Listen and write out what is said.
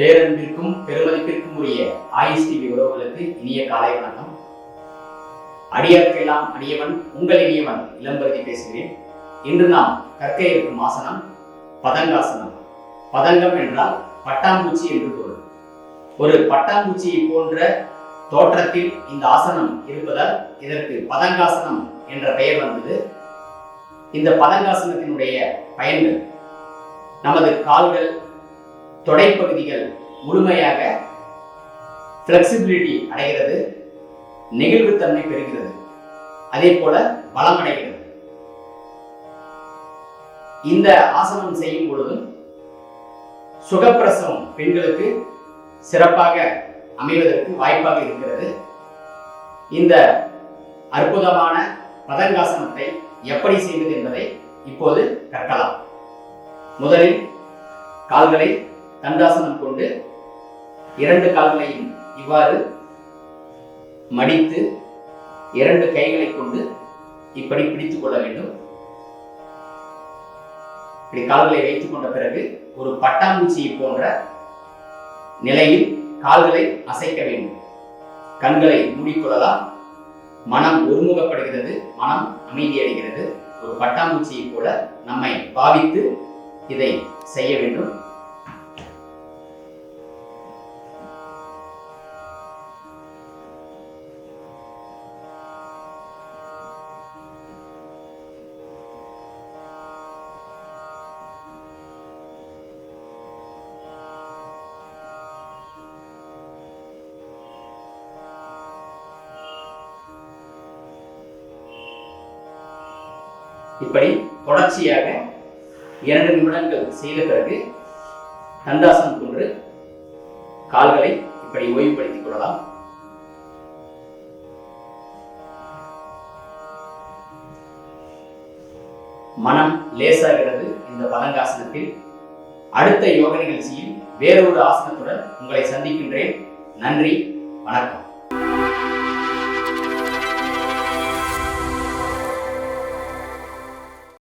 பேரன்பிற்கும் பெருமதிப்பிற்கும் உரிய ஆயுஷ் டிவி உறவுகளுக்கு இனிய காலை வணக்கம். அடியார்க்கெல்லாம் அடியவன் உங்கள் இனியவன் இளம்பருதி பேசுகிறேன். இன்று நாம் கற்க இருக்கும் ஆசனம் பதங்காசனம். பதங்கம் என்றால் பட்டாம்பூச்சி என்று பொருள். ஒரு பட்டாம்பூச்சியை போன்ற தோற்றத்தில் இந்த ஆசனம் இருப்பதால் இதற்கு பதங்காசனம் என்ற பெயர் வந்தது. இந்த பதங்காசனத்தினுடைய பயன்கள் நமது கால்கள் தொடைப்பகுதிகள் முழுமையாக ஃப்ளெக்சிபிலிட்டி அடைகிறது நெகிழ்வுத்தன்மை பெறுகிறது. அதே போல பலமடைகிறது இந்த ஆசனம் செய்யும் பொழுதும் சுகப்பிரசவம் பெண்களுக்கு சிறப்பாக அமைவதற்கு வாய்ப்பாக இருக்கிறது. இந்த அற்புதமான பதங்காசனத்தை எப்படி செய்வது என்பதை இப்போது கற்கலாம். முதலில் கால்களை தண்டாசனம் கொண்டு இரண்டு கால்களையும் இவ்வாறு மடித்து இரண்டு கைகளை கொண்டு இப்படி பிடித்துக் கொள்ள வேண்டும். இப்படி கால்களை வைத்துக் கொண்ட பிறகு ஒரு பட்டாம்பூச்சியை போன்ற நிலையில் கால்களை அசைக்க வேண்டும். கண்களை மூடிக்கொள்ளலாம். மனம் ஒருமுகப்படுகிறது. மனம் அமைதியடைகிறது ஒரு பட்டாம்பூச்சியை போல நம்மை பாவித்து இதை செய்ய வேண்டும். இப்படி தொடர்ச்சியாக இரண்டு நிமிடங்கள் செய்த பிறகு தந்தாசனம் கொண்டு கால்களை இப்படி ஓய்வுபடுத்திக் கொள்ளலாம். மனம் லேசாகிறது இந்த பதங்காசனத்தில். அடுத்த யோக நிகழ்ச்சியில் வேறொரு ஆசனத்துடன் உங்களை சந்திக்கின்றேன். நன்றி வணக்கம்.